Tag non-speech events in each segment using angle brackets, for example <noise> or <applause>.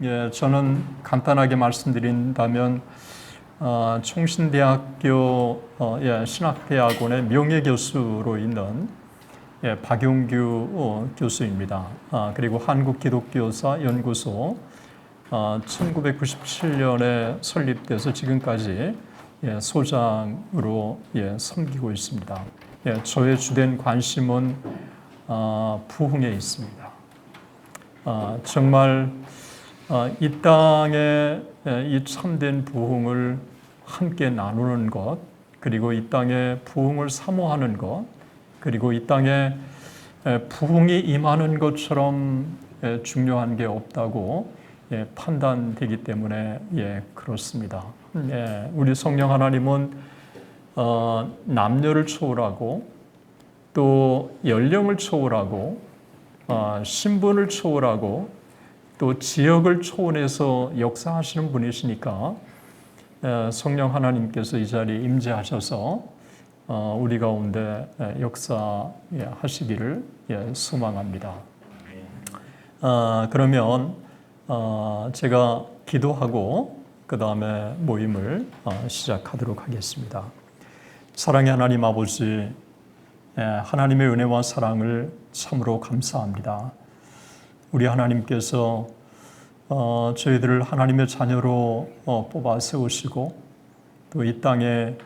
예, 저는 간단하게 말씀드린다면 어, 총신대학교 어, 예, 신학대학원의 명예교수로 있는 예, 박용규 어, 교수입니다. 아, 그리고 한국기독교사 연구소 어, 1997년에 설립돼서 지금까지 예, 소장으로 예, 섬기고 있습니다. 예, 저의 주된 관심은 어, 부흥에 있습니다. 어, 정말 어, 이 땅에 예, 이 참된 부흥을 함께 나누는 것, 그리고 이 땅에 부흥을 사모하는 것, 그리고 이 땅에 예, 부흥이 임하는 것처럼 예, 중요한 게 없다고 예, 판단되기 때문에 예, 그렇습니다. 예, 우리 성령 하나님은 어, 남녀를 초월하고 또 연령을 초월하고 어, 신분을 초월하고 또 지역을 초월해서 역사하시는 분이시니까 에, 성령 하나님께서 이 자리에 임재하셔서 어, 우리 가운데 에, 역사하시기를 예, 소망합니다. 어, 그러면 어, 제가 기도하고 그 다음에 모임을 어, 시작하도록 하겠습니다. 사랑의 하나님 아버지, 예, 하나님의 은혜와 사랑을 참으로 감사합니다. 우리 하나님께서 어, 저희들을 하나님의 자녀로 어, 뽑아 세우시고 또 이 땅에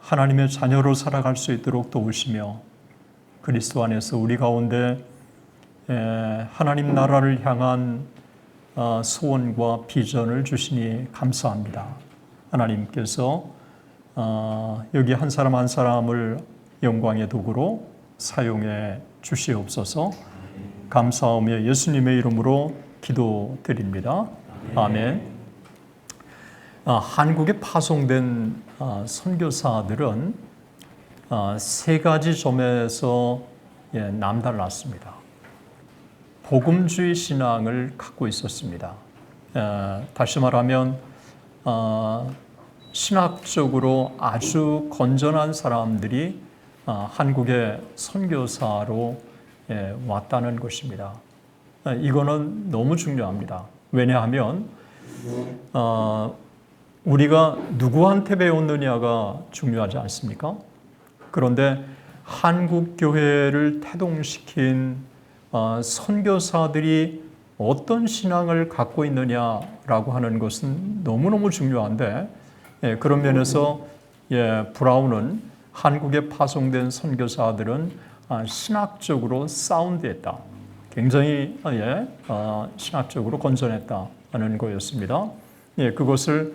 하나님의 자녀로 살아갈 수 있도록 도우시며 그리스도 안에서 우리 가운데 에, 하나님 나라를 향한 어, 소원과 비전을 주시니 감사합니다. 하나님께서 어, 여기 한 사람 한 사람을 영광의 도구로 사용해 주시옵소서. 감사하며 예수님의 이름으로 기도드립니다. 아멘. 아, 한국에 파송된 아, 선교사들은 아, 세 가지 점에서 예, 남달랐습니다. 복음주의 신앙을 갖고 있었습니다. 에, 다시 말하면 어, 신학적으로 아주 건전한 사람들이 어, 한국의 선교사로 예, 왔다는 것입니다. 에, 이거는 너무 중요합니다. 왜냐하면 어, 우리가 누구한테 배웠느냐가 중요하지 않습니까? 그런데 한국 교회를 태동시킨 어, 선교사들이 어떤 신앙을 갖고 있느냐라고 하는 것은 너무너무 중요한데 예, 그런 면에서 예, 브라운은 한국에 파송된 선교사들은 아, 신학적으로 사운드했다. 굉장히 아, 예, 어, 신학적으로 건전했다는 거였습니다. 예, 그것을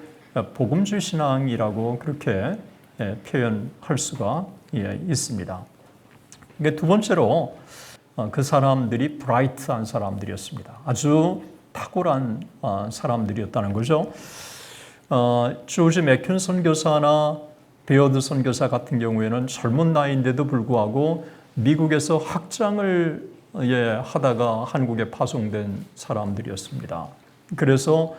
복음주의 신앙이라고 그렇게 예, 표현할 수가 예, 있습니다. 두 번째로 어, 그 사람들이 브라이트한 사람들이었습니다. 아주 탁월한 어, 사람들이었다는 거죠. 어, 조지 맥큐 선교사나 베어드 선교사 같은 경우에는 젊은 나이인데도 불구하고 미국에서 학장을 예, 하다가 한국에 파송된 사람들이었습니다. 그래서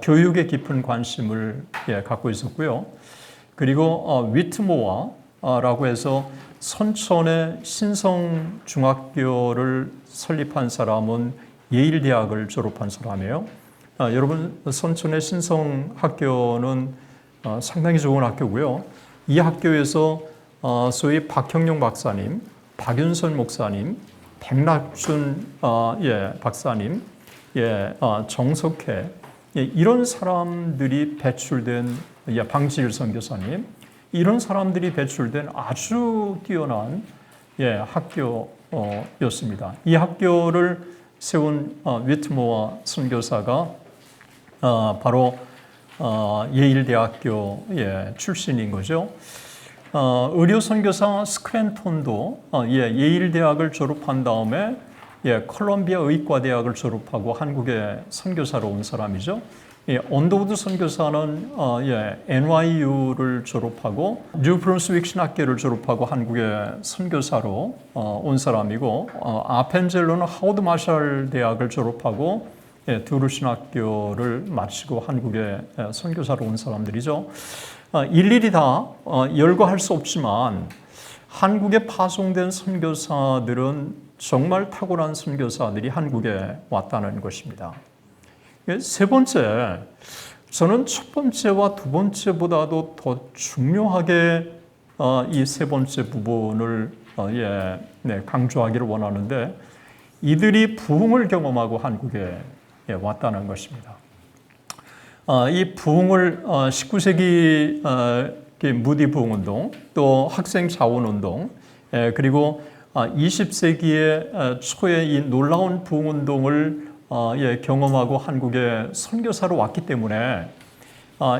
교육에 깊은 관심을 예, 갖고 있었고요. 그리고 위트모어라고 해서 선천의 신성 중학교를 설립한 사람은 예일 대학을 졸업한 사람이에요. 아, 여러분 선천의 신성 학교는 어, 상당히 좋은 학교고요. 이 학교에서 어, 소위 박형용 박사님, 박윤선 목사님, 백낙준 어, 예, 박사님, 예, 어, 정석회 예, 이런 사람들이 배출된 예, 방지일 선교사님 이런 사람들이 배출된 아주 뛰어난 예, 학교였습니다. 이 학교를 세운 어, 위트모어 선교사가 어, 바로 어, 예일대학교 예, 출신인 거죠. 어, 의료 선교사 스크랜톤도 어, 예, 예일 대학을 졸업한 다음에 예, 콜롬비아 의과 대학을 졸업하고 한국에 선교사로 온 사람이죠. 예, 언더우드 선교사는 어, 예, NYU를 졸업하고 뉴브룬스윅 신학교를 졸업하고 한국에 선교사로 어, 온 사람이고 어, 아펜젤로는 하워드 마샬 대학을 졸업하고 예, 두루 신학교를 마치고 한국에 예, 선교사로 온 사람들이죠. 어, 일일이 다 어, 열거할 수 없지만 한국에 파송된 선교사들은 정말 탁월한 선교사들이 한국에 왔다는 것입니다. 예, 세 번째, 저는 첫 번째와 두 번째보다도 더 중요하게 어, 이세 번째 부분을 어, 예, 네, 강조하기를 원하는데 이들이 부흥을 경험하고 한국에 예, 왔다는 것입니다. 어, 이 부흥을 19세기 무디 부흥운동, 또 학생 자원운동, 예, 그리고 20세기의 초에 이 놀라운 부흥운동을 예, 경험하고 한국에 선교사로 왔기 때문에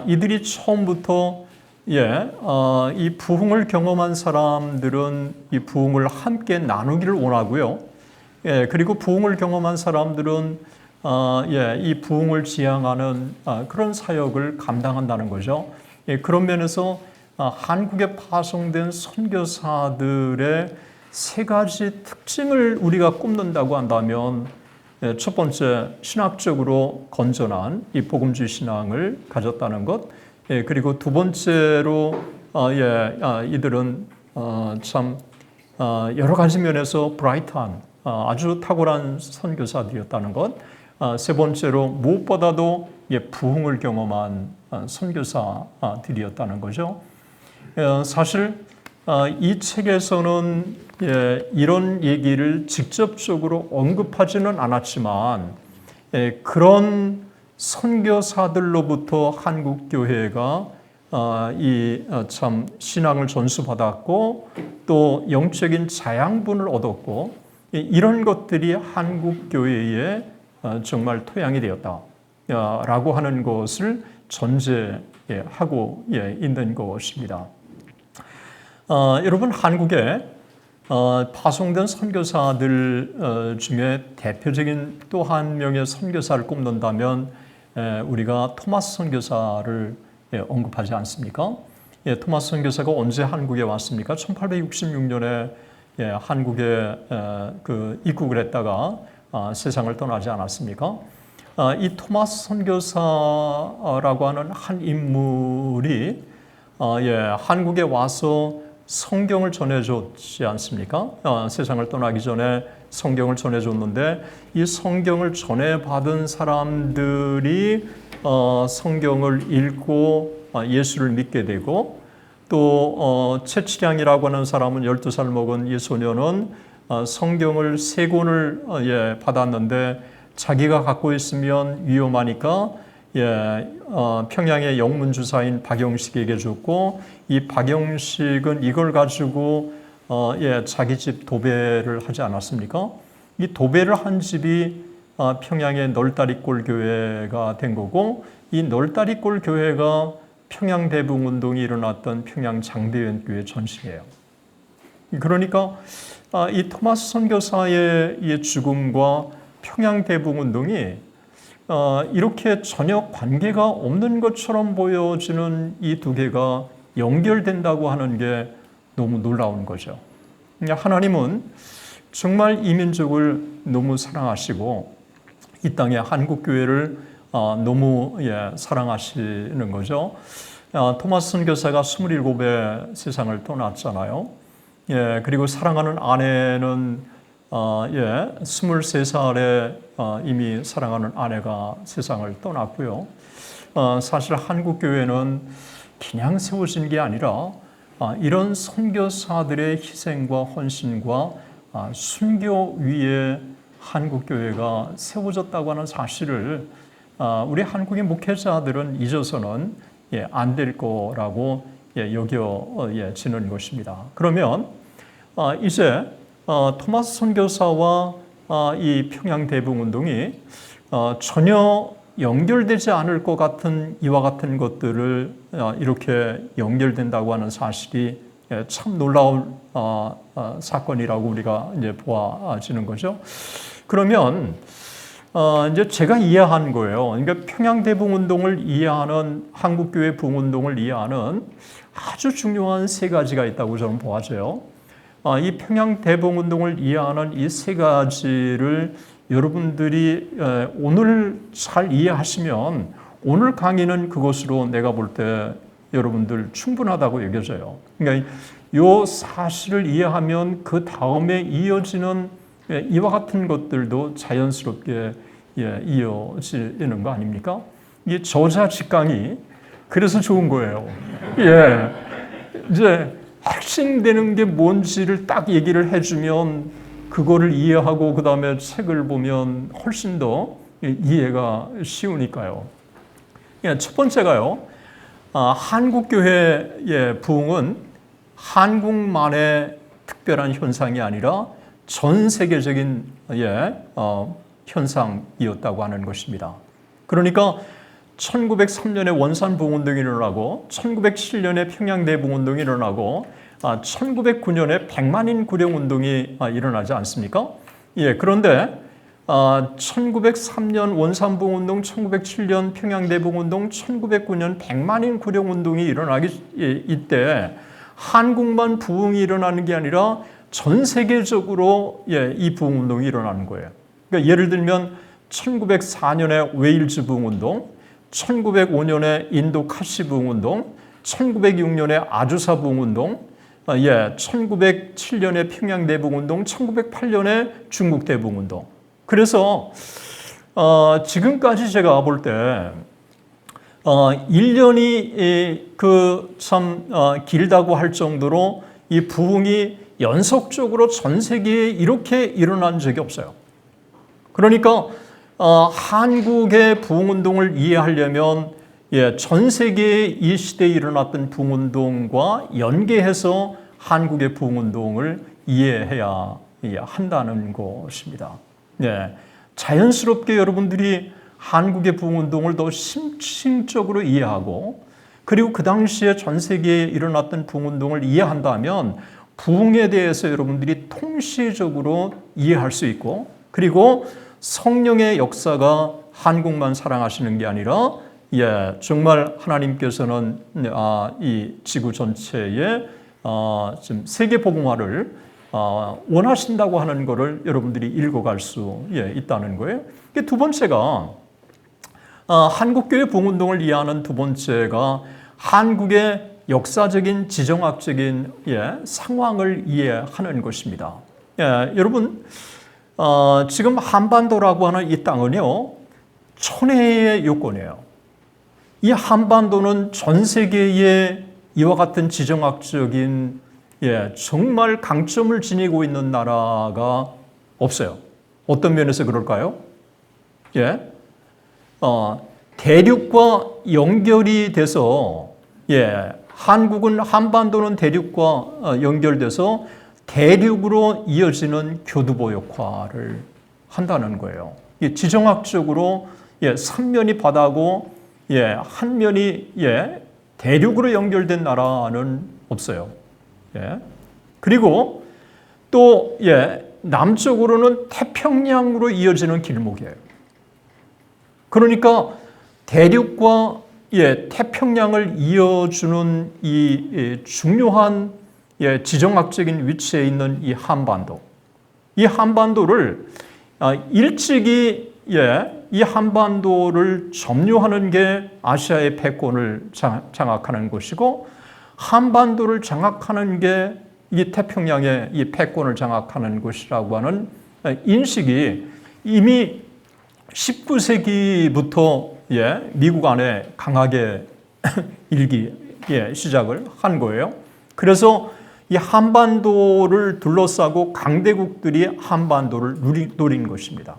이들이 처음부터 예, 어, 이 부흥을 경험한 사람들은 이 부흥을 함께 나누기를 원하고요. 예, 그리고 부흥을 경험한 사람들은 어, 예, 이 부흥을 지향하는 어, 그런 사역을 감당한다는 거죠. 예, 그런 면에서 어, 한국에 파송된 선교사들의 세 가지 특징을 우리가 꼽는다고 한다면 예, 첫 번째 신학적으로 건전한 이 복음주의 신앙을 가졌다는 것. 예, 그리고 두 번째로 어, 예, 아, 이들은 어, 참 어, 여러 가지 면에서 브라이트한 어, 아주 탁월한 선교사들이었다는 것. 어, 세 번째로 무엇보다도 예, 부흥을 경험한 어, 선교사들이었다는 거죠. 어, 사실 어, 이 책에서는 예, 이런 얘기를 직접적으로 언급하지는 않았지만 예, 그런 선교사들로부터 한국 교회가 어, 이참 어, 신앙을 전수받았고 또 영적인 자양분을 얻었고 이런 것들이 한국 교회에 어, 정말 토양이 되었다라고 하는 것을 전제하고 예, 있는 것입니다. 어, 여러분 한국에 어, 파송된 선교사들 중에 대표적인 또 한 명의 선교사를 꼽는다면 우리가 토마스 선교사를 예, 언급하지 않습니까? 예, 토마스 선교사가 언제 한국에 왔습니까? 1866년에 예, 한국에 그 입국을 했다가 아, 세상을 떠나지 않았습니까? 아, 이 토마스 선교사라고 하는 한 인물이 아, 한국에 와서 성경을 전해줬지 않습니까? 세상을 떠나기 전에 성경을 전해줬는데 이 성경을 전해받은 사람들이 어, 성경을 읽고 어, 예수를 믿게 되고 또 어, 채치량이라고 하는 사람은 12살 먹은 이 소녀는 어, 성경을 세 권을 어, 예, 받았는데 자기가 갖고 있으면 위험하니까 예, 어, 평양의 영문주사인 박영식에게 줬고 이 박영식은 이걸 가지고 어, 예, 자기 집 도배를 하지 않았습니까? 이 도배를 한 집이 어, 평양의 널다리골 교회가 된 거고 이 널다리골 교회가 평양 대붕 운동이 일어났던 평양 장대현 교회 전신이에요. 그러니까 아, 이 토마스 선교사의 이 죽음과 평양 대붕 운동이 어, 이렇게 전혀 관계가 없는 것처럼 보여지는 이 두 개가 연결된다고 하는 게 너무 놀라운 거죠. 하나님은 정말 이민족을 너무 사랑하시고 이 땅의 한국 교회를 어, 너무 예, 사랑하시는 거죠. 어, 토마스 선교사가 27에 세상을 떠났잖아요. 예, 그리고 사랑하는 아내는 어, 예, 23살에 이미 사랑하는 아내가 세상을 떠났고요. 사실 한국 교회는 그냥 세워진 게 아니라 아, 이런 선교사들의 희생과 헌신과 아, 순교 위에 한국 교회가 세워졌다고 하는 사실을 아, 우리 한국의 목회자들은 잊어서는 예, 안될 거라고 예, 여겨지는 것입니다. 그러면 이제 어, 토마스 선교사와 이 평양 대붕 운동이 어, 전혀 연결되지 않을 것 같은 이와 같은 것들을 어, 이렇게 연결된다고 하는 사실이 예, 참 놀라운 어, 어, 사건이라고 우리가 이제 보아지는 거죠. 그러면 이제 제가 이해한 거예요. 그러니까 평양 대붕 운동을 이해하는 한국 교회 붕 운동을 이해하는 아주 중요한 세 가지가 있다고 저는 보아져요. 이 평양 대붕 운동을 이해하는 이 세 가지를 여러분들이 오늘 잘 이해하시면 오늘 강의는 그것으로 내가 볼 때 여러분들 충분하다고 여겨져요. 그러니까 이 사실을 이해하면 그 다음에 이어지는 이와 같은 것들도 자연스럽게 예, 이어지는 거 아닙니까? 이 저자 직강이 그래서 좋은 거예요. 예. 이제 핵심되는 게 뭔지를 딱 얘기를 해주면 그거를 이해하고 그 다음에 책을 보면 훨씬 더 이해가 쉬우니까요. 예, 첫 번째가요. 아, 한국교회의 부흥은 한국만의 특별한 현상이 아니라 전 세계적인 예, 어, 현상이었다고 하는 것입니다. 그러니까 1903년에 원산 부흥운동이 일어나고 1907년에 평양 대부흥운동이 일어나고 아, 1909년에 백만인 구령운동이 아, 일어나지 않습니까? 예, 그런데 아, 1903년 원산 부흥운동, 1907년 평양 대부흥운동, 1909년 백만인 구령운동이 일어나기 예, 이때 한국만 부흥이 일어나는 게 아니라 전 세계적으로 예, 이 부흥운동이 일어나는 거예요. 그러니까 예를 들면 1904년에 웨일즈 부흥운동, 1905년에 인도 카시 부흥운동, 1906년에 아주사 부흥운동, 아, 예, 1907년에 평양 대부흥운동, 1908년에 중국 대부흥운동. 그래서 어, 지금까지 제가 볼 때 어, 1년이 그참 어, 길다고 할 정도로 이 부흥이 연속적으로 전 세계에 이렇게 일어난 적이 없어요. 그러니까 어, 한국의 부흥운동을 이해하려면 예, 전 세계에 이 시대에 일어났던 부흥운동과 연계해서 한국의 부흥운동을 이해해야 예, 한다는 것입니다. 예, 자연스럽게 여러분들이 한국의 부흥운동을 더 심층적으로 이해하고 그리고 그 당시에 전 세계에 일어났던 부흥운동을 이해한다면 부흥에 대해서 여러분들이 통시적으로 이해할 수 있고 그리고 성령의 역사가 한국만 사랑하시는 게 아니라 예, 정말 하나님께서는 아, 이 지구 전체에 아, 지금 세계 복음화를 아, 원하신다고 하는 것을 여러분들이 읽어갈 수 예, 있다는 거예요. 두 번째가 아, 한국교회 부흥운동을 이해하는 두 번째가 한국의 역사적인 지정학적인 예, 상황을 이해하는 것입니다. 예, 여러분 어, 지금 한반도라고 하는 이 땅은요 천혜의 요건이에요. 이 한반도는 전 세계에 이와 같은 지정학적인 예, 정말 강점을 지니고 있는 나라가 없어요. 어떤 면에서 그럴까요? 예, 어, 대륙과 연결이 돼서 예, 한국은 한반도는 대륙과 어, 연결돼서 대륙으로 이어지는 교두보 역할을 한다는 거예요. 지정학적으로 예, 3면이 바다고 예, 한 면이 예, 대륙으로 연결된 나라는 없어요. 예. 그리고 또 예, 남쪽으로는 태평양으로 이어지는 길목이에요. 그러니까 대륙과 예, 태평양을 이어주는 이 예, 중요한 예, 지정학적인 위치에 있는 이 한반도. 이 한반도를 아, 일찍이 예, 이 한반도를 점유하는 게 아시아의 패권을 장악하는 것이고 한반도를 장악하는 게 이 태평양의 이 패권을 장악하는 것이라고 하는 인식이 이미 19세기부터 예, 미국 안에 강하게 <laughs> 일기 예, 시작을 한 거예요. 그래서 이 한반도를 둘러싸고 강대국들이 한반도를 누리, 노린 것입니다.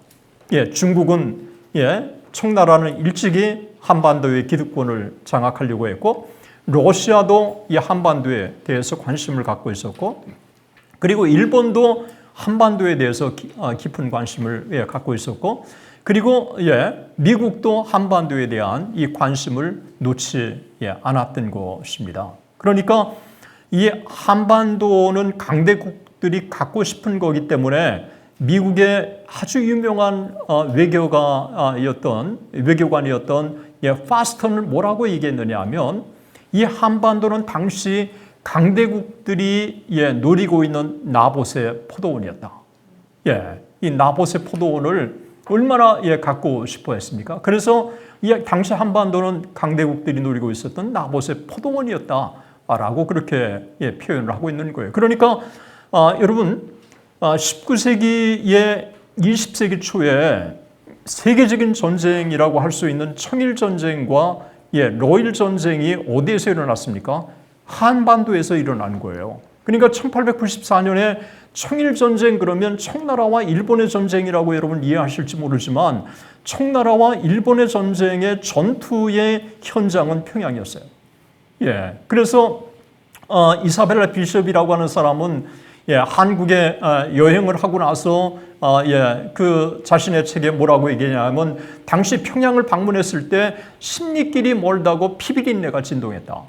예, 중국은 예, 청나라는 일찍이 한반도의 기득권을 장악하려고 했고 러시아도 이 한반도에 대해서 관심을 갖고 있었고 그리고 일본도 한반도에 대해서 아, 깊은 관심을 예, 갖고 있었고 그리고 예, 미국도 한반도에 대한 이 관심을 놓지 예, 않았던 것입니다. 그러니까 이 한반도는 강대국들이 갖고 싶은 거기 때문에 미국의 아주 유명한 어, 외교가였던 외교관이었던 예, 파스턴은 뭐라고 얘기했느냐 하면 이 한반도는 당시 강대국들이 예, 노리고 있는 나봇의 포도원이었다. 예, 이 나봇의 포도원을 얼마나 예, 갖고 싶어 했습니까? 그래서 이 당시 한반도는 강대국들이 노리고 있었던 나봇의 포도원이었다라고 그렇게 예, 표현을 하고 있는 거예요. 그러니까 아, 여러분 19세기에 아, 20세기 초에 세계적인 전쟁이라고 할 수 있는 청일 전쟁과 예, 로일 전쟁이 어디에서 일어났습니까? 한반도에서 일어난 거예요. 그러니까 1894년에 청일 전쟁 그러면 청나라와 일본의 전쟁이라고 여러분 이해하실지 모르지만 청나라와 일본의 전쟁의 전투의 현장은 평양이었어요. 예. 그래서 어, 이사벨라 비숍이라고 하는 사람은 예, 한국에 어, 여행을 하고 나서 어, 예, 그 자신의 책에 뭐라고 얘기냐면 당시 평양을 방문했을 때 십리길이 멀다고 피비린내가 진동했다.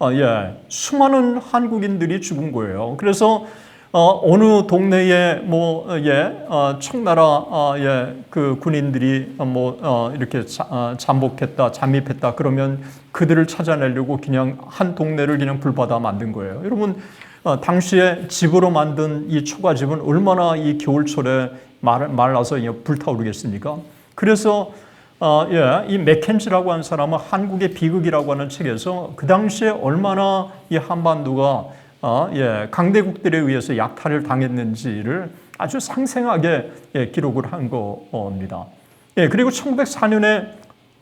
어, 예, 수많은 한국인들이 죽은 거예요. 그래서 어, 어느 동네에 뭐 어, 예, 어, 청나라 어, 예, 그 군인들이 어, 뭐 어, 이렇게 자, 어, 잠복했다, 잠입했다 그러면 그들을 찾아내려고 그냥 한 동네를 그냥 불바다 만든 거예요. 여러분 어, 당시에 집으로 만든 이 초가집은 얼마나 이 겨울철에 말, 말라서 불타오르겠습니까? 그래서 어, 예, 이 맥켄지라고 하는 사람은 한국의 비극이라고 하는 책에서 그 당시에 얼마나 이 한반도가 어, 예, 강대국들에 의해서 약탈을 당했는지를 아주 상생하게 예, 기록을 한 겁니다. 예, 그리고 1904년에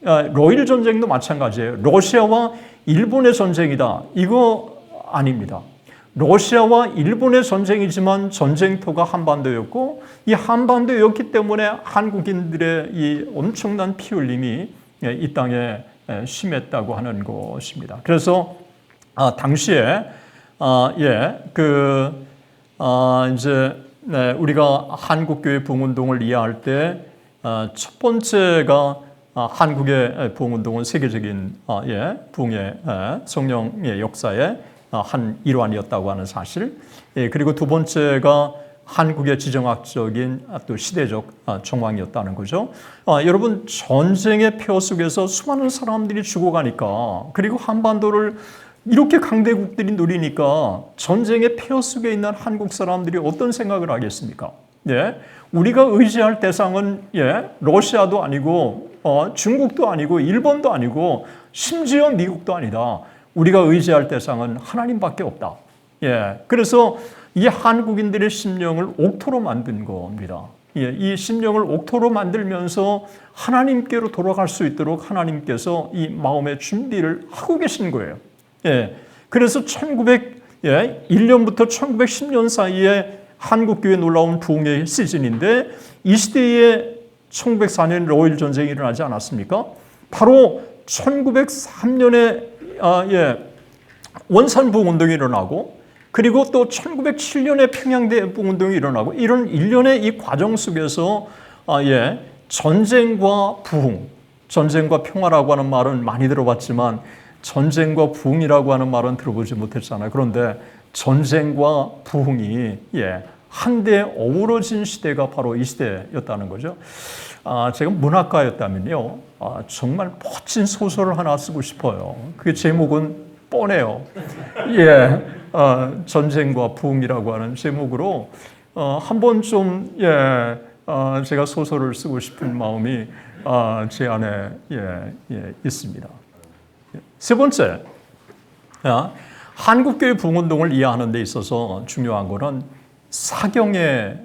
어, 로일 전쟁도 마찬가지예요. 러시아와 일본의 전쟁이다. 이거 아닙니다. 러시아와 일본의 전쟁이지만 전쟁터가 한반도였고 이 한반도였기 때문에 한국인들의 이 엄청난 피 흘림이 예, 이 땅에 예, 심했다고 하는 것입니다. 그래서 아, 당시에 아, 예, 그 아, 이제 네, 우리가 한국교회 부흥운동을 이해할 때첫 아, 번째가 아, 한국의 부흥운동은 세계적인 아, 예, 부흥의 예, 성령의 역사에 어, 한 일환이었다고 하는 사실. 예, 그리고 두 번째가 한국의 지정학적인 또 시대적 어, 정황이었다는 거죠. 아, 여러분 전쟁의 표 속에서 수많은 사람들이 죽어가니까 그리고 한반도를 이렇게 강대국들이 누리니까 전쟁의 폐허 속에 있는 한국 사람들이 어떤 생각을 하겠습니까? 예, 우리가 의지할 대상은 예, 러시아도 아니고 어, 중국도 아니고 일본도 아니고 심지어 미국도 아니다. 우리가 의지할 대상은 하나님밖에 없다. 예. 그래서 이 한국인들의 심령을 옥토로 만든 겁니다. 예, 이 심령을 옥토로 만들면서 하나님께로 돌아갈 수 있도록 하나님께서 이 마음의 준비를 하고 계신 거예요. 예, 그래서 1901년부터 예, 1910년 사이에 한국교회 놀라운 부흥의 시즌인데 이 시대에 1904년 로일 전쟁이 일어나지 않았습니까? 바로 1903년에 아, 예, 원산 부흥 운동이 일어나고 그리고 또 1907년에 평양대부 운동이 일어나고 이런 일련의 이 과정 속에서 아, 예, 전쟁과 부흥, 전쟁과 평화라고 하는 말은 많이 들어봤지만 전쟁과 부흥이라고 하는 말은 들어보지 못했잖아요. 그런데 전쟁과 부흥이 예, 한데 어우러진 시대가 바로 이 시대였다는 거죠. 아, 제가 문학가였다면요, 아, 정말 멋진 소설을 하나 쓰고 싶어요. 그 제목은 뻔해요. 예, 어, 전쟁과 부흥이라고 하는 제목으로 어, 한번 좀 예, 어, 제가 소설을 쓰고 싶은 마음이 아, 제 안에 예, 예, 있습니다. 세 번째, 아, 한국교회 부흥운동을 이해하는 데 있어서 중요한 것은 사경의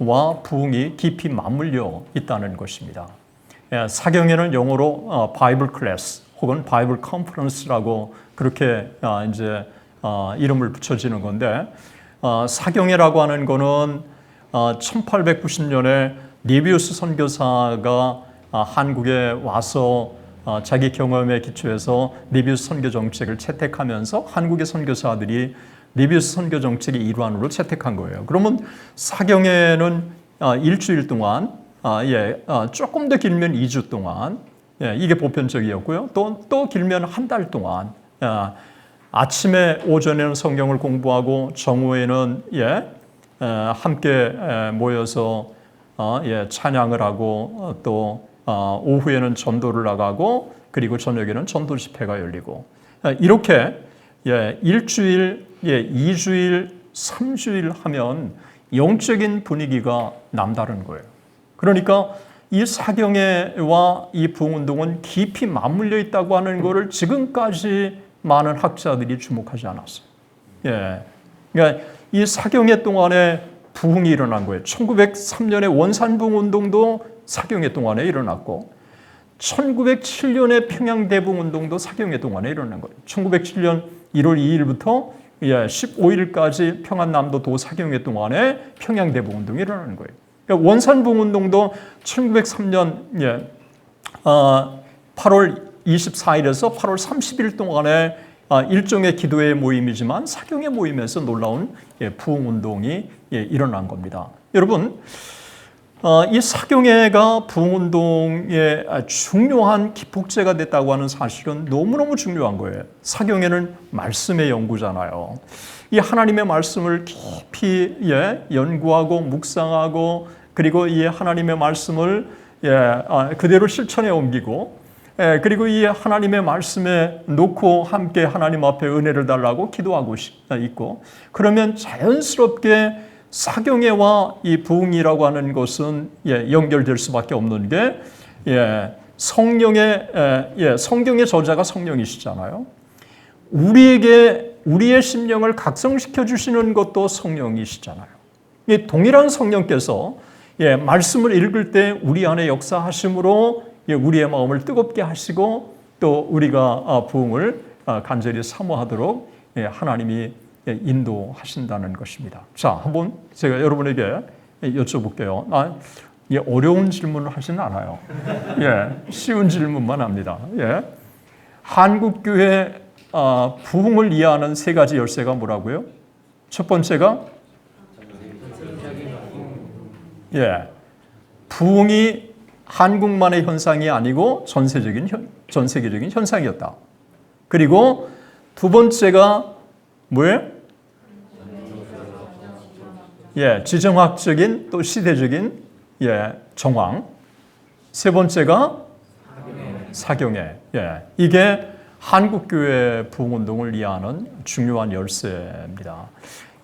와 부흥이 깊이 맞물려 있다는 것입니다. 예, 사경에는 영어로 바이블 클래스 혹은 바이블 컨퍼런스라고 그렇게 아, 이제 아, 이름을 붙여지는 건데 아, 사경회라고 하는 거는 1890년에 리비우스 선교사가 한국에 와서 자기 경험에 기초해서 리비우스 선교 정책을 채택하면서 한국의 선교사들이 리비우스 선교 정책의 일환으로 채택한 거예요. 그러면 사경에는 아, 일주일 동안, 아, 예, 아, 조금 더 길면 2주 동안, 예, 이게 보편적이었고요. 또, 또 길면 한 달 동안, 아침에 오전에는 성경을 공부하고 정오에는 예, 함께 모여서 어, 예, 찬양을 하고 어, 또 어, 오후에는 전도를 나가고 그리고 저녁에는 전도 집회가 열리고 이렇게 예, 일주일, 예, 2주일, 3주일 하면 영적인 분위기가 남다른 거예요. 그러니까 이 사경회와 이 부흥운동은 깊이 맞물려 있다고 하는 것을 지금까지 많은 학자들이 주목하지 않았어요. 예. 그러니까 이 사경회 동안에 부흥이 일어난 거예요. 1903년에 원산부흥 운동도 사경의 동안에 일어났고 1907년에 평양 대붕 운동도 사경의 동안에 일어난 거예요. 1907년 1월 2일부터 예, 15일까지 평안남도 도 사경의 동안에 평양 대붕 운동이 일어나는 거예요. 그러니까 원산 붕 운동도 1903년 예, 어, 8월 24일에서 8월 30일 동안에 아, 일종의 기도의 모임이지만 사경의 모임에서 놀라운 예, 부흥 운동이 예, 일어난 겁니다. 여러분, 어, 이 사경회가 부흥 운동의 중요한 기폭제가 됐다고 하는 사실은 너무너무 중요한 거예요. 사경회는 말씀의 연구잖아요. 이 하나님의 말씀을 깊이 예, 연구하고 묵상하고 그리고 이 하나님의 말씀을 예, 아, 그대로 실천에 옮기고 예, 그리고 이 하나님의 말씀에 놓고 함께 하나님 앞에 은혜를 달라고 기도하고 있고 그러면 자연스럽게 사경회와 이 부흥이라고 하는 것은 예, 연결될 수밖에 없는 게 예, 성령의 예, 예, 성경의 저자가 성령이시잖아요. 우리에게 우리의 심령을 각성시켜 주시는 것도 성령이시잖아요. 이 동일한 성령께서 예, 말씀을 읽을 때 우리 안에 역사하심으로 예, 우리의 마음을 뜨겁게 하시고 또 우리가 아, 부흥을 아, 간절히 사모하도록 예, 하나님이 예, 인도하신다는 것입니다. 자, 한번 제가 여러분에게 여쭤볼게요. 아, 예, 어려운 질문을 하진 않아요. 예, 쉬운 질문만 합니다. 예, 한국 교회 아, 부흥을 이해하는 세 가지 열쇠가 뭐라고요? 첫 번째가 예, 부흥이 한국만의 현상이 아니고 전세적인 현, 전 세계적인 현상이었다. 그리고 두 번째가 뭐예요? 예, 지정학적인 또 시대적인 예, 정황. 세 번째가 사경회. 예, 이게 한국 교회 부흥 운동을 이해하는 중요한 열쇠입니다.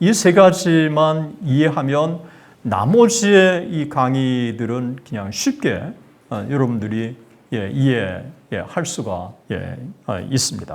이 세 가지만 이해하면 나머지의 이 강의들은 그냥 쉽게 어, 여러분들이 예, 이해할 수가 예, 어, 있습니다.